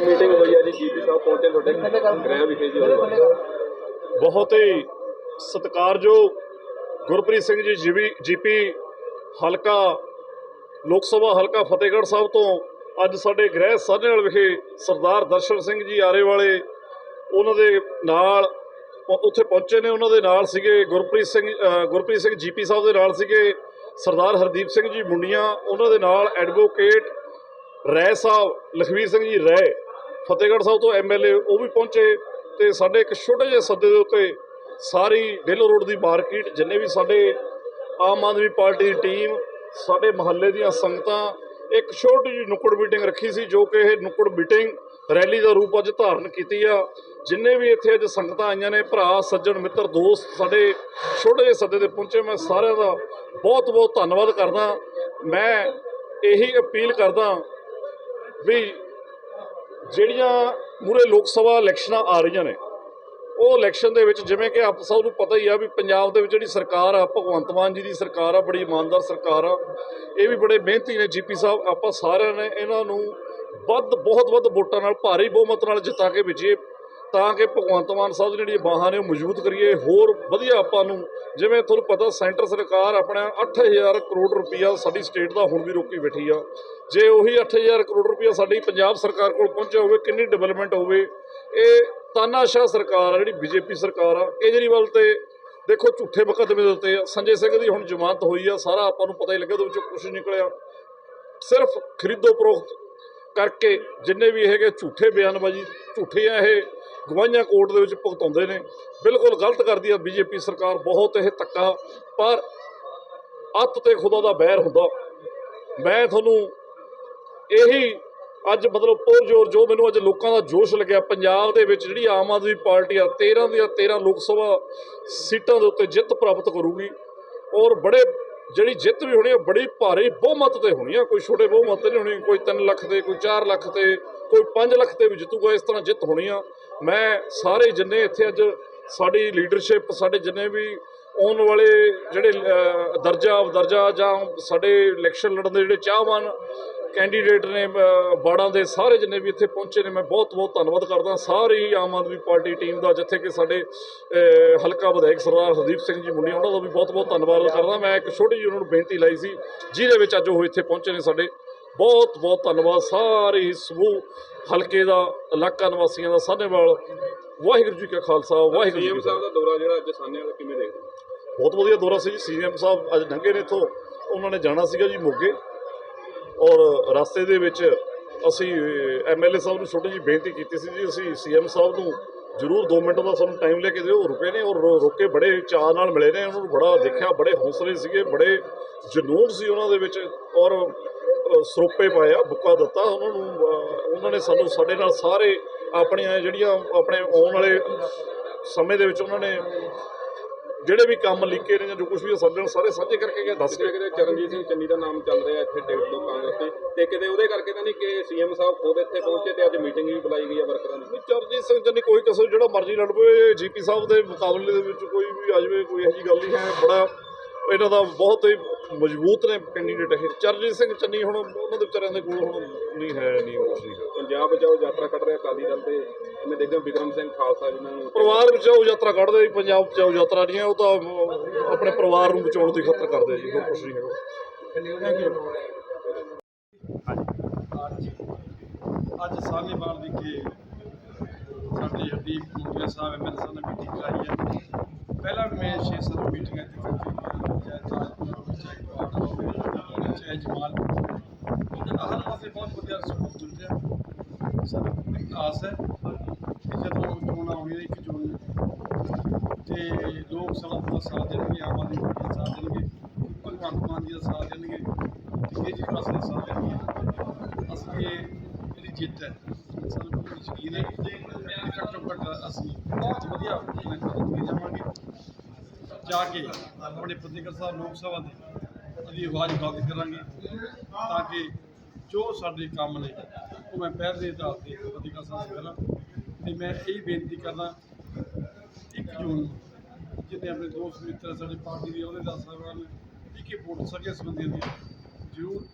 Meeting ਹੋਈ ਹੈ ਜੀ ਜੀਪੀ ਸਾਹਿਬ ਪਹੁੰਚੇ ਤੁਹਾਡੇ ਗ੍ਰਹਿ ਵਿਖੇ ਜੀ ਬਹੁਤ ਹੀ ਸਤਿਕਾਰਯੋਗ ਗੁਰਪ੍ਰੀਤ ਸਿੰਘ ਜੀ ਜੀਵੀ ਜੀਪੀ ਹਲਕਾ, ਲੋਕ ਸਭਾ ਹਲਕਾ ਫਤਿਹਗੜ੍ਹ ਸਾਹਿਬ ਤੋਂ ਅੱਜ ਸਾਡੇ ਗ੍ਰਹਿ ਸਾਹਨੇਵਾਲ ਵਿਖੇ ਸਰਦਾਰ ਦਰਸ਼ਨ ਸਿੰਘ ਜੀ ਆਰੇ ਵਾਲੇ ਉਹਨਾਂ ਦੇ ਨਾਲ ਉੱਥੇ ਪਹੁੰਚੇ ਨੇ। ਉਹਨਾਂ ਦੇ ਨਾਲ ਸੀਗੇ ਗੁਰਪ੍ਰੀਤ ਸਿੰਘ ਗੁਰਪ੍ਰੀਤ ਸਿੰਘ ਜੀਪੀ ਸਾਹਿਬ ਦੇ ਨਾਲ ਸੀਗੇ ਸਰਦਾਰ ਹਰਦੀਪ ਸਿੰਘ ਜੀ ਮੁੰਡੀਆਂ। ਉਹਨਾਂ ਦੇ ਨਾਲ ਐਡਵੋਕੇਟ ਰੈ ਸਾਹਿਬ, ਲਖਵੀਰ ਸਿੰਘ ਜੀ ਰੈ ਫਤਿਹਗੜ੍ਹ ਸਾਹਿਬ ਤੋਂ ਐਮਐਲਏ ਉਹ ਵੀ ਪਹੁੰਚੇ ਤੇ ਸਾਡੇ ਇੱਕ ਛੋਟੇ ਜਿਹੇ ਸੱਦੇ ਦੇ ਉੱਤੇ ਸਾਰੀ ਡੇਲੋ ਰੋਡ ਦੀ ਮਾਰਕੀਟ, ਜਿੰਨੇ ਵੀ ਸਾਡੇ ਆਮ ਆਦਮੀ ਪਾਰਟੀ ਦੀ ਟੀਮ, ਸਾਡੇ ਮਹੱਲੇ ਦੀਆਂ ਸੰਗਤਾਂ, ਇੱਕ ਛੋਟੀ ਜਿਹੀ ਨੁੱਕੜ ਮੀਟਿੰਗ ਰੱਖੀ ਸੀ ਜੋ ਕਿ ਇਹ ਨੁੱਕੜ ਮੀਟਿੰਗ ਰੈਲੀ ਦਾ ਰੂਪ ਅੱਜ ਧਾਰਨ ਕੀਤੀ ਆ। ਜਿੰਨੇ ਵੀ ਇੱਥੇ ਅੱਜ ਸੰਗਤਾਂ ਆਈਆਂ ਨੇ, ਭਰਾ, ਸੱਜਣ, ਮਿੱਤਰ, ਦੋਸਤ ਸਾਡੇ ਛੋਟੇ ਜਿਹੇ ਸੱਦੇ ਤੇ ਪਹੁੰਚੇ, ਮੈਂ ਸਾਰਿਆਂ ਦਾ ਬਹੁਤ ਬਹੁਤ ਧੰਨਵਾਦ ਕਰਦਾ। ਮੈਂ ਇਹੀ ਅਪੀਲ ਕਰਦਾ ਵੀ ਜਿਹੜੀਆਂ ਮੂਰੇ ਲੋਕ ਸਭਾ ਇਲੈਕਸ਼ਨਾਂ ਆ ਰਹੀਆਂ ਨੇ, ਉਹ ਇਲੈਕਸ਼ਨ ਦੇ ਵਿੱਚ ਜਿਵੇਂ ਕਿ ਆਪ ਸਭ ਨੂੰ ਪਤਾ ਹੀ ਆ ਵੀ ਪੰਜਾਬ ਦੇ ਵਿੱਚ ਜਿਹੜੀ ਸਰਕਾਰ ਆ, ਭਗਵੰਤ ਮਾਨ ਜੀ ਦੀ ਸਰਕਾਰ ਆ, ਬੜੀ ਇਮਾਨਦਾਰ ਸਰਕਾਰ ਆ, ਇਹ ਵੀ ਬੜੇ ਮਿਹਨਤੀ ਨੇ ਜੀਪੀ ਸਾਹਿਬ, ਆਪਾਂ ਸਾਰਿਆਂ ਨੇ ਇਹਨਾਂ ਨੂੰ ਵੱਧ, ਬਹੁਤ ਵੱਧ ਵੋਟਾਂ ਨਾਲ, ਭਾਰੀ ਬਹੁਮਤ ਨਾਲ ਜਿਤਾ ਕੇ ਭੇਜੀਏ ਤਾਂ ਕਿ ਭਗਵੰਤ ਮਾਨ ਸਾਹਿਬ ਦੀਆਂ ਜਿਹੜੀਆਂ ਬਾਹਾਂ ਨੇ ਉਹ ਮਜ਼ਬੂਤ ਕਰੀਏ। ਹੋਰ ਵਧੀਆ ਆਪਾਂ ਨੂੰ, ਜਿਵੇਂ ਤੁਹਾਨੂੰ ਪਤਾ ਸੈਂਟਰ ਸਰਕਾਰ ਆਪਣਾ 8000 ਕਰੋੜ ਰੁਪਈਆ ਸਾਡੀ ਸਟੇਟ ਦਾ ਹੁਣ ਵੀ ਰੋਕੀ ਬੈਠੀ ਆ। ਜੇ ਉਹੀ 8000 ਕਰੋੜ ਰੁਪਈਆ ਸਾਡੀ ਪੰਜਾਬ ਸਰਕਾਰ ਕੋਲ ਪਹੁੰਚਿਆ ਹੋਵੇ, ਕਿੰਨੀ ਡਿਵੈਲਪਮੈਂਟ ਹੋਵੇ, ਇਹ ਤਾਨਾਸ਼ਾਹ ਸਰਕਾਰ ਆ, ਜਿਹੜੀ ਬੀਜੇਪੀ ਸਰਕਾਰ ਆ, ਕੇਜਰੀਵਾਲ ਤੇ ਦੇਖੋ ਝੂਠੇ ਮੁਕੱਦਮੇ ਦੇ ਉੱਤੇ ਆ। ਸੰਜੇ ਸਿੰਘ ਦੀ ਹੁਣ ਜ਼ਮਾਨਤ ਹੋਈ ਆ, ਸਾਰਾ ਆਪਾਂ ਨੂੰ ਪਤਾ ਹੀ ਲੱਗਿਆ, ਉਹਦੇ ਵਿੱਚੋਂ ਕੁਝ ਨਿਕਲਿਆ। ਸਿਰਫ ਖਰੀਦੋ ਫਰੋਖਤ ਕਰਕੇ ਜਿੰਨੇ ਵੀ ਹੈਗੇ ਝੂਠੇ ਬਿਆਨਬਾਜ਼ੀ ਝੂਠੀਆਂ ਇਹ ਗਵਾਹੀਆਂ ਕੋਰਟ ਦੇ ਵਿੱਚ ਭੁਗਤਾਉਂਦੇ ਨੇ। ਬਿਲਕੁਲ ਗਲਤ ਕਰਦੀ ਆ ਬੀਜੇਪੀ ਸਰਕਾਰ, ਬਹੁਤ ਇਹ ਧੱਕਾ। ਪਰ ਅੱਤ ਤੇ ਖੁਦਾ ਦਾ ਬੈਰ ਹੁੰਦਾ। ਮੈਂ ਤੁਹਾਨੂੰ ਇਹੀ ਅੱਜ ਮਤਲਬ ਪੁਰ ਜੋਰ ਜੋ ਮੈਨੂੰ ਅੱਜ ਲੋਕਾਂ ਦਾ ਜੋਸ਼ ਲੱਗਿਆ, ਪੰਜਾਬ ਦੇ ਵਿੱਚ ਜਿਹੜੀ ਆਮ ਆਦਮੀ ਪਾਰਟੀ ਆ 13 ਦੀਆਂ 13 ਲੋਕ ਸਭਾ ਸੀਟਾਂ ਦੇ ਉੱਤੇ ਜਿੱਤ ਪ੍ਰਾਪਤ ਕਰੂਗੀ। ਔਰ ਬੜੇ ਜਿਹੜੀ ਜਿੱਤ ਵੀ ਹੋਣੀ ਆ, ਬੜੀ ਭਾਰੀ ਬਹੁਮਤ ਤੇ ਹੋਣੀ ਆ। ਕੋਈ ਛੋਟੇ ਬਹੁਮਤ ਤੇ ਨਹੀਂ ਹੋਣੀ, ਕੋਈ 3 ਲੱਖ ਤੇ, ਕੋਈ 4 ਲੱਖ ਤੇ, ਕੋਈ 5 ਲੱਖ ਤੇ ਵੀ ਜਿੱਤੂਗਾ, ਇਸ ਤਰ੍ਹਾਂ ਜਿੱਤ ਹੋਣੀ ਆ। ਮੈਂ ਸਾਰੇ ਜਿੰਨੇ ਇੱਥੇ ਅੱਜ ਸਾਡੀ ਲੀਡਰਸ਼ਿਪ ਸਾਡੇ ਜਿੰਨੇ ਵੀ ਆਉਣ ਵਾਲੇ ਜਿਹੜੇ ਦਰਜਾ ਦਰਜਾ ਜਾਂ ਸਾਡੇ ਇਲੈਕਸ਼ਨ ਲੜਨ ਦੇ ਜਿਹੜੇ ਚਾਹਵਾਨ ਕੈਂਡੀਡੇਟ ਨੇ ਅਹ, ਬਾੜਾਂ ਦੇ ਸਾਰੇ ਜਿੰਨੇ ਵੀ ਇੱਥੇ ਪਹੁੰਚੇ ਨੇ ਮੈਂ ਬਹੁਤ ਬਹੁਤ ਧੰਨਵਾਦ ਕਰਦਾ। ਸਾਰੀ ਆਮ ਆਦਮੀ ਪਾਰਟੀ ਟੀਮ ਦਾ ਜਿੱਥੇ ਕਿ ਸਾਡੇ ਹਲਕਾ ਵਿਧਾਇਕ ਸਰਦਾਰ ਹਰਦੀਪ ਸਿੰਘ ਜੀ ਮੁੰਡੀ ਉਹਨਾਂ ਦਾ ਵੀ ਬਹੁਤ ਬਹੁਤ ਧੰਨਵਾਦ ਕਰਦਾ। ਮੈਂ ਇੱਕ ਛੋਟੀ ਜਿਹੀ ਉਹਨਾਂ ਨੂੰ ਬੇਨਤੀ ਲਾਈ ਸੀ ਜਿਹਦੇ ਵਿੱਚ ਅੱਜ ਉਹ ਇੱਥੇ ਪਹੁੰਚੇ ਨੇ ਸਾਡੇ। ਬਹੁਤ ਬਹੁਤ ਧੰਨਵਾਦ ਸਾਰੇ ਹੀ ਸਮੂਹ ਹਲਕੇ ਦਾ ਇਲਾਕਾ ਨਿਵਾਸੀਆਂ ਦਾ ਸਾਹਨੇਵਾਲ ਵਾਹਿਗੁਰੂ ਜੀ ਕਾ ਖਾਲਸਾ ਵਾਹਿਗੁਰੂ ਜੀ ਕੀ ਸਾਹਿਬ ਦਾ ਦੌਰਾ ਜਿਹੜਾ ਅੱਜ ਸਾਹਨੇ ਵਾਲਾ ਕਿਵੇਂ ਦੇਖਦੇ ਬਹੁਤ ਵਧੀਆ ਦੌਰਾ ਸੀ ਜੀ। ਸੀਐਮ ਸਾਹਿਬ ਅੱਜ ਲੰਘੇ ਨੇ ਇੱਥੋਂ। ਉਹਨਾਂ ਨੇ ਜਾਣਾ ਸੀਗਾ ਜੀ ਮੋਗੇ। ਔਰ ਰਸਤੇ ਦੇ ਵਿੱਚ ਅਸੀਂ ਐਮਐਲਏ ਸਾਹਿਬ ਨੂੰ ਛੋਟੀ ਜਿਹੀ ਬੇਨਤੀ ਕੀਤੀ ਸੀ ਜੀ ਅਸੀਂ ਸੀਐਮ ਸਾਹਿਬ ਨੂੰ ਜ਼ਰੂਰ 2 ਮਿੰਟ ਦਾ ਸਾਨੂੰ ਟਾਈਮ ਲੈ ਕੇ ਦਿਓ। ਰੁਕੇ ਨੇ ਔਰ ਰੁਕ ਬੜੇ ਚਾਅ ਨਾਲ ਮਿਲੇ ਨੇ। ਉਹਨਾਂ ਨੂੰ ਬੜਾ ਦੇਖਿਆ ਬੜੇ ਹੌਸਲੇ ਸੀਗੇ ਬੜੇ ਜਨੂਨ ਸੀ ਉਹਨਾਂ ਦੇ ਵਿੱਚ। ਔਰ ਸਰੋਪੇ ਪਾਏ ਆ ਬੁੱਕਾ ਦਿੱਤਾ ਉਹਨਾਂ ਨੂੰ ਉਹਨਾਂ ਨੇ ਸਾਨੂੰ ਸਾਡੇ ਨਾਲ ਸਾਰੇ ਆਪਣੀਆਂ ਜਿਹੜੀਆਂ ਆਪਣੇ ਆਉਣ ਵਾਲੇ ਸਮੇਂ ਦੇ ਵਿੱਚ ਉਹਨਾਂ ਨੇ ਜਿਹੜੇ ਵੀ ਕੰਮ ਲਿਖੇ ਨੇ ਜਾਂ ਜੋ ਕੁਝ ਵੀ ਸਾਡੇ ਨਾਲ ਸਾਰੇ ਸਾਂਝੇ ਕਰਕੇ ਗਏ ਦੱਸ ਕੇ ਕਿਤੇ ਚਰਨਜੀਤ ਸਿੰਘ ਚੰਨੀ ਦਾ ਨਾਮ ਚੱਲ ਰਿਹਾ ਇੱਥੇ ਟਿਕਟ ਤੋਂ ਕਾਂਗਰਸ ਤੇ ਤੇ ਕਿਤੇ ਉਹਦੇ ਕਰਕੇ ਤਾਂ ਨਹੀਂ ਕਿ ਸੀਐਮ ਸਾਹਿਬ ਖੁਦ ਇੱਥੇ ਪਹੁੰਚੇ ਤੇ ਅੱਜ ਮੀਟਿੰਗ ਵੀ ਬੁਲਾਈ ਗਈ ਹੈ ਵਰਕਰਾਂ ਦੀ? ਚਰਨਜੀਤ ਸਿੰਘ ਚੰਨੀ ਕੋਈ ਕਿਸੇ ਜਿਹੜਾ ਮਰਜ਼ੀ ਲੜ ਪਵੇ ਜੀਪੀ ਸਾਹਿਬ ਦੇ ਮੁਕਾਬਲੇ ਦੇ ਵਿੱਚ ਕੋਈ ਵੀ ਆ ਜਾਵੇ ਕੋਈ ਇਹੋ ਜਿਹੀ ਗੱਲ ਨਹੀਂ ਹੈ। ਬੜਾ ਇਹਨਾਂ ਦਾ ਬਹੁਤ ਹੀ ਮਜ਼ਬੂਤ ਨੇ ਕੈਂਡੀਡੇਟ ਇਹ। ਚਰਨਜੀਤ ਸਿੰਘ ਚੰਨੀ ਹੁਣ ਉਹਨਾਂ ਦੇ ਵਿਚਾਰਿਆਂ ਦੇ ਕੋਲ ਹੁਣ ਨਹੀਂ ਹੈ ਨਹੀਂ ਉਹ ਨਹੀਂ ਹੈ। ਪੰਜਾਬ ਬਚਾਓ ਯਾਤਰਾ ਕੱਢ ਰਿਹਾ ਅਕਾਲੀ ਦਲ ਤੇ। ਇਹਨੇ ਦੇਖਦੇ ਵਿਕਰਮ ਸਿੰਘ ਖਾਲਸਾ ਜਿਨ੍ਹਾਂ ਨੂੰ ਪਰਿਵਾਰ ਬਚਾਓ ਯਾਤਰਾ ਕੱਢਦੇ ਜੀ ਪੰਜਾਬ ਬਚਾਓ ਯਾਤਰਾ ਨਹੀਂ ਹੈ ਉਹ ਤਾਂ ਆਪਣੇ ਪਰਿਵਾਰ ਨੂੰ ਬਚਾਉਣ ਦੀ ਖਾਤਰ ਕਰਦੇ ਆ ਜੀ ਹੋਰ ਕੁਛ ਨਹੀਂ ਹੈਗਾ। ਅੱਜ ਸਾਹਨੇਵਾਲ ਵਿਖੇ ਸਾਡੇ ਹਰਦੀਪ ਮੁੰਡਿਆ ਸਾਹਿਬ ਐਮਐਲ ਸਾਹਿਬ ਨੇ ਮੀਟਿੰਗ ਕਰਾਈ ਹੈ। ਪਹਿਲਾਂ ਵੀ ਮੈਂ 6-7 ਮੀਟਿੰਗਾਂ ਇੱਥੇ ਕਰਕੇ ਚਾਹੇ ਚਾਹੇ ਚਾਹੇ ਕੁਆੜ ਹੋਵੇ ਚਾਹੇ ਜਮਾਲ ਉਹਦੇ ਨਾਲ ਹਰ ਪਾਸੇ ਬਹੁਤ ਵਧੀਆ ਰਿਸਪੌਂਸ ਮਿਲ ਰਿਹਾ ਸਾਨੂੰ ਪੂਰੀ ਆਸ ਹੈ ਕਿ ਜਦੋਂ ਚੋਣਾਂ ਹੋਣੀਆਂ ਇੱਕ ਜੂਨ ਨੂੰ ਤੇ ਲੋਕ ਸਭਾ ਦਾ ਸਾਥ ਦੇਣਗੇ ਆਮ ਆਦਮੀ ਪਾਰਟੀ ਦਾ ਸਾਥ ਦੇਣਗੇ ਭਗਵੰਤ ਮਾਨ ਜੀ ਦਾ ਸਾਥ ਦੇਣਗੇ ਤੇ ਕੇਜਰੀਵਾਲ ਦਾ ਸਾਥ ਦੇਣਗੇ ਅਸੀਂ ਇਹ ਜਿਹੜੀ ਜਿੱਤ ਹੈ ਸਾਨੂੰ ਪੂਰੀ ਯਕੀਨ ਹੈ ਕਿ ਘੱਟੋ ਘੱਟ ਅਸੀਂ ਬਹੁਤ ਵਧੀਆ ਮੈਂ ਕਰਾਂਗੇ ਜਾਵਾਂਗੇ ਜਾ ਕੇ ਆਪਣੇ ਫਤਿਹਗੜ੍ਹ ਸਾਹਿਬ, ਲੋਕ ਸਭਾ ਦੇ ਅਸੀਂ ਆਵਾਜ਼ ਬੁਲੰਦ ਕਰਾਂਗੇ ਤਾਂ ਕਿ ਜੋ ਸਾਡੇ ਕੰਮ ਨੇ, ਉਹ ਮੈਂ ਪਹਿਲ ਦੇ ਆਧਾਰ ਤੇ ਫਤਿਹਗੜ੍ਹ ਸਾਹਿਬ ਕਰਾਂ ਤੇ ਮੈਂ ਇਹ ਬੇਨਤੀ ਕਰਦਾ, ਇੱਕ ਜੂਨ ਨੂੰ ਆਪਣੇ ਦੋਸਤ ਮਿੱਤਰ ਸਾਡੇ ਪਾਰਟੀ ਦੇ ਅਹੁਦੇਦਾਰ ਸਾਹਿਬਾਨ ਨੇ ਇੱਕ ਵੋਟ, ਸਕੇ ਸੰਬੰਧੀਆਂ ਦੀ ਜ਼ਰੂਰ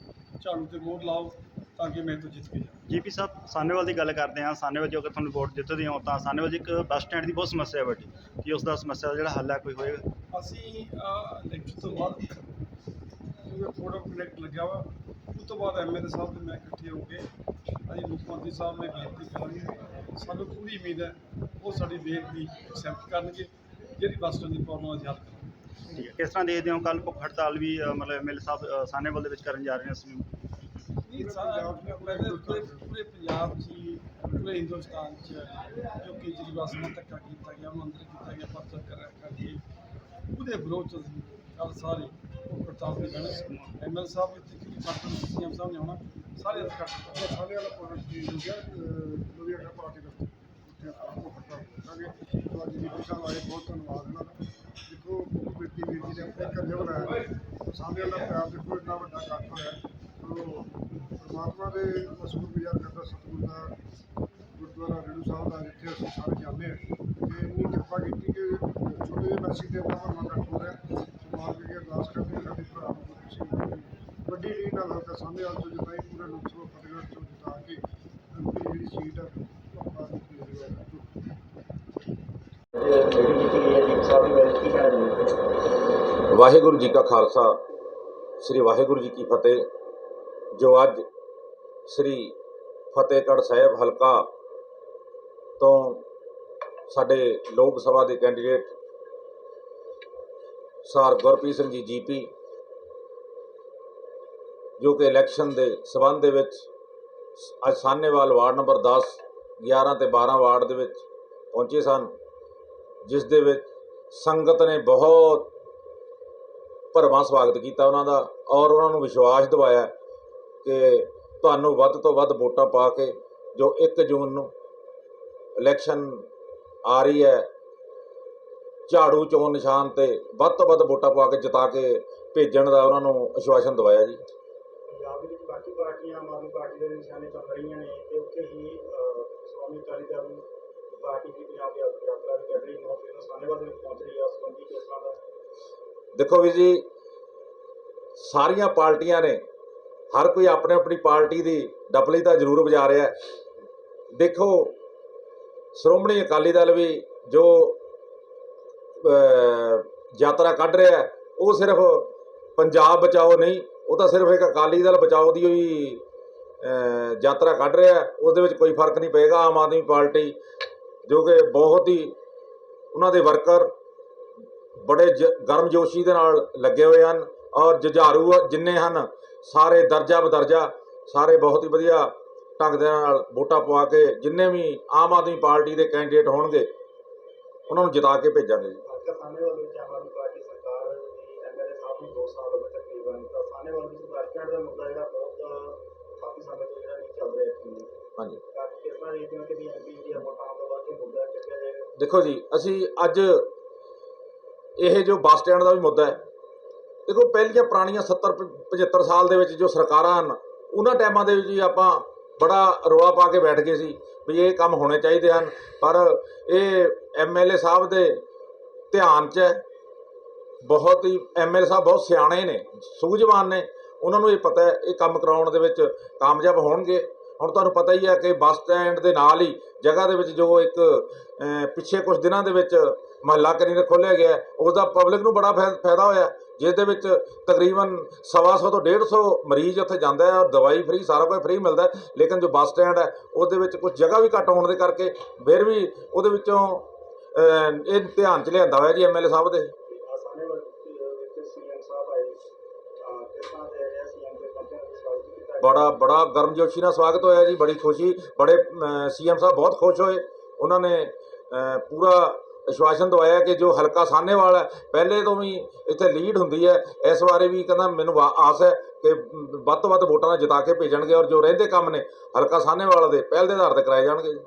ਝਾੜੂ ਤੇ ਮੋਹਰ ਲਾਓ। ਤਾਂ ਕਿ ਮੈਂ ਤੋਂ ਜਿੱਤ ਕੇ ਜਾਵਾਂ ਜੀਪੀ ਸਾਹਿਬ ਸਾਨੇਵਾਲ ਦੀ ਗੱਲ ਕਰਦੇ ਹਾਂ। ਸਾਨੇਵਾਲ ਜੋ ਅਗਰ ਤੁਹਾਨੂੰ ਵੋਟ ਜਿੱਤਦੇ ਹੋ ਤਾਂ ਸਾਨੇਵਾਲ 'ਚ ਇੱਕ ਬੱਸ ਸਟੈਂਡ ਦੀ ਬਹੁਤ ਸਮੱਸਿਆ ਹੈ ਵੱਡੀ। ਕੀ ਉਸ ਦਾ ਸਮੱਸਿਆ ਦਾ ਜਿਹੜਾ ਹੱਲ ਹੈ ਕੋਈ ਹੋਏਗਾ ਅਸੀਂ ਇਲੈਕਸ਼ਨ ਤੋਂ ਬਾਅਦ ਕਿਉਂਕਿ ਫੋਟੋ ਕਨੈਕਟ ਲੱਗਿਆ ਵਾ। ਉਸ ਤੋਂ ਬਾਅਦ ਐਮਐਲਏ ਸਾਹਿਬ ਤੇ ਮੈਂ ਇਕੱਠੇ ਹੋ ਕੇ ਅਸੀਂ ਮੁੱਖ ਮੰਤਰੀ ਸਾਹਿਬ ਨੇ ਬੇਨਤੀ ਕਰਾਂਗੇ ਸਾਨੂੰ ਪੂਰੀ ਉਮੀਦ ਹੈ ਉਹ ਸਾਡੀ ਬੇਨਤੀ ਐਕਸੈਪਟ ਕਰਨਗੇ। ਜਿਹੜੀ ਬੱਸ ਸਟੈਂਡ ਦੀ ਪ੍ਰੋਬਲਮ ਅਸੀਂ ਹੱਲ ਕਰਾਂਗੇ। ਠੀਕ ਹੈ। ਕਿਸ ਤਰ੍ਹਾਂ ਦੇਖਦੇ ਹੋ ਕੱਲ ਭੁੱਖ ਹੜਤਾਲ ਵੀ ਅ, ਮਤਲਬ ਐਮਐਲਏ ਸਾਹਿਬ ਅ, ਸਾਨੇਵਾਲ ਦੇ ਵਿੱਚ ਕਰਨ ਜਾ ਰਹੇ ਨੇ ਅਸੀਂ? ਇਹ ਸਾਰਾ ਪੂਰੇ ਪੂਰੇ ਪੰਜਾਬ 'ਚ ਹੀ, ਪੂਰੇ ਹਿੰਦੁਸਤਾਨ 'ਚ ਜੋ ਕੇਜਰੀਵਾਲ ਨੂੰ ਧੱਕਾ ਕੀਤਾ ਗਿਆ ਉਹਨੂੰ ਅੰਦਰ ਕੀਤਾ ਗਿਆ ਪਰਚਾ ਕਰ ਕਰਕੇ ਉਹਦੇ ਵਿਰੋਧ 'ਚ ਅਸੀਂ ਕੱਲ ਸਾਰੇ ਉਹ ਕਰਤਾਰ ਦੇ ਬਹਿਣੇ ਐਮਐਲ ਸਾਹਿਬ ਵੀ ਤੇ ਪਾਰਟੀ ਸੀਐਮ ਸਾਹਿਬ ਨੇ ਆਉਣਾ ਸਾਰੇ ਅੱਜ ਕੱਟ ਸਾਡੇ ਵਾਲਾ ਪ੍ਰੋਡਕਟ ਚੇਂਜ ਹੋ ਗਿਆ ਲੁਧਿਆਣਾ ਪਾਰਟੀ ਦਾ ਉੱਥੇ ਆਪਾਂ ਨੂੰ ਖੱਟਾ ਕਰਾਂਗੇ ਤੋਂ ਅੱਜ ਜੀ ਸਾਹਿਬ ਆਏ ਬਹੁਤ ਧੰਨਵਾਦ ਇਹਨਾਂ ਦਾ। ਦੇਖੋ ਬੇਟੀ ਵੀਰ ਜੀ ਨੇ ਆਪਣੇ ਘਰ ਬਣਾਇਆ। ਸਾਹਮਣੇ ਵਾਲਾ ਪਿਆਰ ਦੇਖੋ ਇੰਨਾ ਵੱਡਾ ਇਕੱਠ ਹੋਇਆ। ਪਰਮਾਤਮਾ ਦੇ ਮਸੂਲ ਗੁਜ਼ਾਰ ਕਰਦਾ ਸਤਿਗੁਰ ਦਾ ਗੁਰਦੁਆਰਾ ਰੇਣੂ ਸਾਹਿਬ ਦਾ, ਜਿੱਥੇ ਅਸੀਂ ਸਾਰੇ ਜਾਂਦੇ ਹਾਂ। ਤੇ ਇੰਨੀ ਕਿਰਪਾ ਕੀਤੀ ਕਿ ਛੋਟੇ ਜਿਹੇ ਮੈਸੇਜ ਦੇ ਨਾਲ ਮਨ ਹੋ ਰਿਹਾ ਸਮਾਜ ਦੀ ਅਰਦਾਸ ਕਰਦੇ ਸਾਡੇ ਭਰਾ ਨੂੰ ਵੱਡੀ ਲੀਡ ਨਾਲ ਹਲਕਾ ਸਾਹਮਣੇ ਵਾਲ ਤੋਂ ਜਿਤਾਈ, ਪੂਰੇ ਲੋਕ ਸਭਾ ਫਤਿਹਗੜ੍ਹ ਤੋਂ ਜਿਤਾ ਕੇ ਐਮਪੀ ਜਿਹੜੀ ਸੀਟ ਹੈ ਆਪਾਂ ਵਾਹਿਗੁਰੂ ਜੀ ਕਾ ਖਾਲਸਾ, ਸ੍ਰੀ ਵਾਹਿਗੁਰੂ ਜੀ ਕੀ ਫਤਿਹ। ਜੋ ਅੱਜ ਸ੍ਰੀ ਫਤਿਹਗੜ੍ਹ ਸਾਹਿਬ ਹਲਕਾ ਤੋਂ ਸਾਡੇ ਲੋਕ ਸਭਾ ਦੇ candidate sir Gurpreet Singh ji GP ਜੋ ਕਿ ਇਲੈਕਸ਼ਨ ਦੇ ਸਬੰਧ ਦੇ ਵਿੱਚ ਅੱਜ ਸਾਹਨੇਵਾਲ ਵਾਰਡ ਨੰਬਰ 10 11 ਤੇ 12 ਵਾਰਡ ਦੇ ਵਿੱਚ ਪਹੁੰਚੇ ਸਨ, ਜਿਸ ਦੇ ਵਿੱਚ ਸੰਗਤ ਨੇ ਬਹੁਤ ਭਰਵਾਂ ਸਵਾਗਤ ਕੀਤਾ ਉਹਨਾਂ ਦਾ ਔਰ ਉਹਨਾਂ ਨੂੰ ਵਿਸ਼ਵਾਸ ਦਿਵਾਇਆ। ਕਿ ਤੁਹਾਨੂੰ ਵੱਧ ਤੋਂ ਵੱਧ ਵੋਟਾਂ ਪਾ ਕੇ ਜੋ 1 ਜੂਨ ਨੂੰ ਇਲੈਕਸ਼ਨ ਆ ਰਹੀ ਹੈ ਝਾੜੂ ਚੋਣ ਨਿਸ਼ਾਨ ਤੇ ਵੱਧ ਤੋਂ ਵੱਧ ਵੋਟਾਂ ਪਾ ਕੇ ਜਿਤਾ ਕੇ ਭੇਜਣ ਦਾ ਉਹਨਾਂ ਨੂੰ ਆਸ਼ਵਾਸਨ ਦਵਾਇਆ ਜੀ। ਪੰਜਾਬ ਦੇ ਵਿੱਚ ਬਾਕੀ ਪਾਰਟੀਆਂ ਆਮ ਆਦਮੀ ਪਾਰਟੀ ਦੇ ਨਿਸ਼ਾਨੇ ਚੱਲ ਰਹੀਆਂ ਨੇ ਤੇ ਉੱਥੇ ਹੀ ਸ਼੍ਰੋਮਣੀ ਅਕਾਲੀ ਦਲ ਦੀ ਪਾਰਟੀ ਦੀ ਪੰਜਾਬ ਦੀ ਯਾਤਰਾ ਵੀ ਕੱਢ ਰਹੀ ਨੌ ਤਰੀਕ ਨੂੰ ਸਾਨੇਵਾਲ ਦੇ ਵਿੱਚ ਪਹੁੰਚ ਰਹੀ ਹੈ ਉਸ ਸੰਬੰਧੀ ਕਿਸ ਤਰ੍ਹਾਂ ਦਾ? ਦੇਖੋ ਵੀ ਜੀ ਸਾਰੀਆਂ ਪਾਰਟੀਆਂ ਨੇ ਹਰ ਕੋਈ ਆਪਣੇ ਆਪਣੀ ਪਾਰਟੀ ਦੀ ਡਪਲੀ ਤਾਂ ਜ਼ਰੂਰ ਵਜਾ ਰਿਹਾ ਦੇਖੋ, ਸ਼੍ਰੋਮਣੀ ਅਕਾਲੀ ਦਲ ਵੀ ਜੋ ਯਾਤਰਾ ਕੱਢ ਰਿਹਾ ਉਹ ਸਿਰਫ ਪੰਜਾਬ ਬਚਾਓ ਨਹੀਂ, ਉਹ ਤਾਂ ਸਿਰਫ ਇੱਕ ਅਕਾਲੀ ਦਲ ਬਚਾਓ ਦੀ ਹੋਈ ਯਾਤਰਾ ਕੱਢ ਰਿਹਾ ਉਹਦੇ ਵਿੱਚ ਕੋਈ ਫ਼ਰਕ ਨਹੀਂ ਪਏਗਾ ਆਮ ਆਦਮੀ ਪਾਰਟੀ, ਜੋ ਕਿ ਬਹੁਤ ਹੀ ਉਹਨਾਂ ਦੇ ਵਰਕਰ ਬੜੇ ਜ- ਗਰਮਜੋਸ਼ੀ ਦੇ ਨਾਲ ਲੱਗੇ ਹੋਏ ਹਨ। ਔਰ ਜੁਝਾਰੂ ਜਿੰਨੇ ਹਨ ਸਾਰੇ ਦਰਜਾ ਬਦਰਜਾ ਸਾਰੇ ਬਹੁਤ ਹੀ ਵਧੀਆ ਢੰਗ ਦੇ ਨਾਲ ਵੋਟਾਂ ਪਵਾ ਕੇ ਜਿੰਨੇ ਵੀ ਆਮ ਆਦਮੀ ਪਾਰਟੀ ਦੇ ਕੈਂਡੀਡੇਟ ਹੋਣਗੇ ਉਹਨਾਂ ਨੂੰ ਜਿਤਾ ਕੇ ਭੇਜਾਂਗੇ ਜੀ। ਹਲਕਾ ਸਾਨੇਵਾਲ ਵਿੱਚ ਆਮ ਆਦਮੀ ਪਾਰਟੀ ਸਰਕਾਰ ਦੀ ਐਮਐਲਏ ਸਾਹਿਬ ਨੂੰ 2 ਸਾਲ ਹੋ ਗਏ ਤਕਰੀਬਨ ਤਾਂ ਸਾਨੇਵਾਲ ਵਿੱਚ ਬੈਸਟੈਂਡ ਦਾ ਮੁੱਦਾ ਜਿਹੜਾ ਬਹੁਤ ਕਾਫੀ ਸਮੇਂ ਤੋਂ ਜਿਹੜਾ ਨਹੀਂ ਚੱਲ ਰਿਹਾ ਇੱਥੇ। ਹਾਂਜੀ। ਤਾਂ ਕਿਸ ਤਰ੍ਹਾਂ ਦੇਖਦੇ ਹੋ ਕਿ ਵੀ ਐਮਪੀ ਦੀ ਵੋਟਾਂ ਤੋਂ ਬਾਅਦ ਇਹ ਮੁੱਦਾ ਚੱਕਿਆ ਜਾਏਗਾ? ਦੇਖੋ ਜੀ ਅਸੀਂ ਅੱਜ ਇਹ ਜੋ ਬੱਸ ਸਟੈਂਡ ਦਾ ਵੀ ਮੁੱਦਾ ਹੈ ਦੇਖੋ ਪਹਿਲੀਆਂ ਪੁਰਾਣੀਆਂ 70 ਪ- 75 ਸਾਲ ਦੇ ਵਿੱਚ ਜੋ ਸਰਕਾਰਾਂ ਹਨ ਉਹਨਾਂ ਟਾਈਮਾਂ ਦੇ ਵਿੱਚ ਹੀ ਆਪਾਂ ਬੜਾ ਰੌਲਾ ਪਾ ਕੇ ਬੈਠ ਗਏ ਸੀ ਵੀ ਇਹ ਕੰਮ ਹੋਣੇ ਚਾਹੀਦੇ ਹਨ। ਪਰ ਇਹ ਐਮਐਲਏ ਸਾਹਿਬ ਦੇ ਧਿਆਨ 'ਚ ਹੈ ਬਹੁਤ ਹੀ ਐਮਐਲਏ ਸਾਹਿਬ ਬਹੁਤ ਸਿਆਣੇ ਨੇ ਸੂਝਵਾਨ ਨੇ। ਉਹਨਾਂ ਨੂੰ ਇਹ ਪਤਾ ਹੈ ਇਹ ਕੰਮ ਕਰਾਉਣ ਦੇ ਵਿੱਚ ਕਾਮਯਾਬ ਹੋਣਗੇ। ਹੁਣ ਤੁਹਾਨੂੰ ਪਤਾ ਹੀ ਹੈ ਕਿ ਬੱਸ ਸਟੈਂਡ ਦੇ ਨਾਲ ਹੀ ਜਗ੍ਹਾ ਦੇ ਵਿੱਚ ਜੋ ਇੱਕ ਪਿੱਛੇ ਕੁਝ ਦਿਨਾਂ ਦੇ ਵਿੱਚ ਮਹੱਲਾ ਕਲੀਨਿਕ ਖੋਲ੍ਹਿਆ ਗਿਆ ਹੈ, ਉਸ ਦਾ ਪਬਲਿਕ ਨੂੰ ਬੜਾ ਫਾਇ- ਫਾਇਦਾ ਹੋਇਆ ਜਿਸ ਦੇ ਵਿੱਚ ਤਕਰੀਬਨ ਸਵਾ ਸੌ ਤੋਂ 150 ਮਰੀਜ਼ ਉੱਥੇ ਜਾਂਦਾ ਹੈ ਔਰ ਦਵਾਈ ਫ੍ਰੀ ਸਾਰਾ ਕੁਝ ਫ੍ਰੀ ਮਿਲਦਾ ਲੇਕਿਨ ਜੋ ਬੱਸ ਸਟੈਂਡ ਹੈ, ਉਹਦੇ ਵਿੱਚ ਕੁਝ ਜਗ੍ਹਾ ਵੀ ਘੱਟ ਹੋਣ ਦੇ ਕਰਕੇ ਫਿਰ ਵੀ ਉਹਦੇ ਵਿੱਚੋਂ ਇਹ ਧਿਆਨ 'ਚ ਲਿਆਂਦਾ ਹੋਇਆ ਜੀ ਐਮਐਲਏ ਸਾਹਿਬ ਦੇ ਸਾਹਿਬ ਦੇ। ਰਿਹਾ ਬੜਾ ਬੜਾ ਗਰਮਜੋਸ਼ੀ ਨਾਲ ਸਵਾਗਤ ਹੋਇਆ ਜੀ, ਬੜੀ ਖੁਸ਼ੀ, ਬੜੇ ਸੀਐਮ ਸਾਹਿਬ ਬਹੁਤ ਖੁਸ਼ ਹੋਏ। ਉਹਨਾਂ ਨੇ ਪੂਰਾ ਅਸ਼ਵਾਸਨ ਦਵਾਇਆ ਕਿ ਜੋ ਹਲਕਾ ਸਾਹਨੇਵਾਲ ਹੈ, ਪਹਿਲੇ ਤੋਂ ਵੀ ਇੱਥੇ ਲੀਡ ਹੁੰਦੀ ਹੈ, ਇਸ ਬਾਰੇ ਵੀ ਕਹਿੰਦਾ ਮੈਨੂੰ ਵਾ- ਆਸ ਹੈ ਕਿ ਵੱਧ ਤੋਂ ਵੱਧ ਵੋਟਾਂ ਨਾਲ ਜਿਤਾ ਕੇ ਭੇਜਣਗੇ ਔਰ ਜੋ ਰਹਿੰਦੇ ਕੰਮ ਨੇ, ਹਲਕਾ ਸਾਹਨੇਵਾਲ ਦੇ ਪਹਿਲ ਦੇ ਆਧਾਰ ਤੇ ਕਰਾਏ ਜਾਣਗੇ ਜੀ।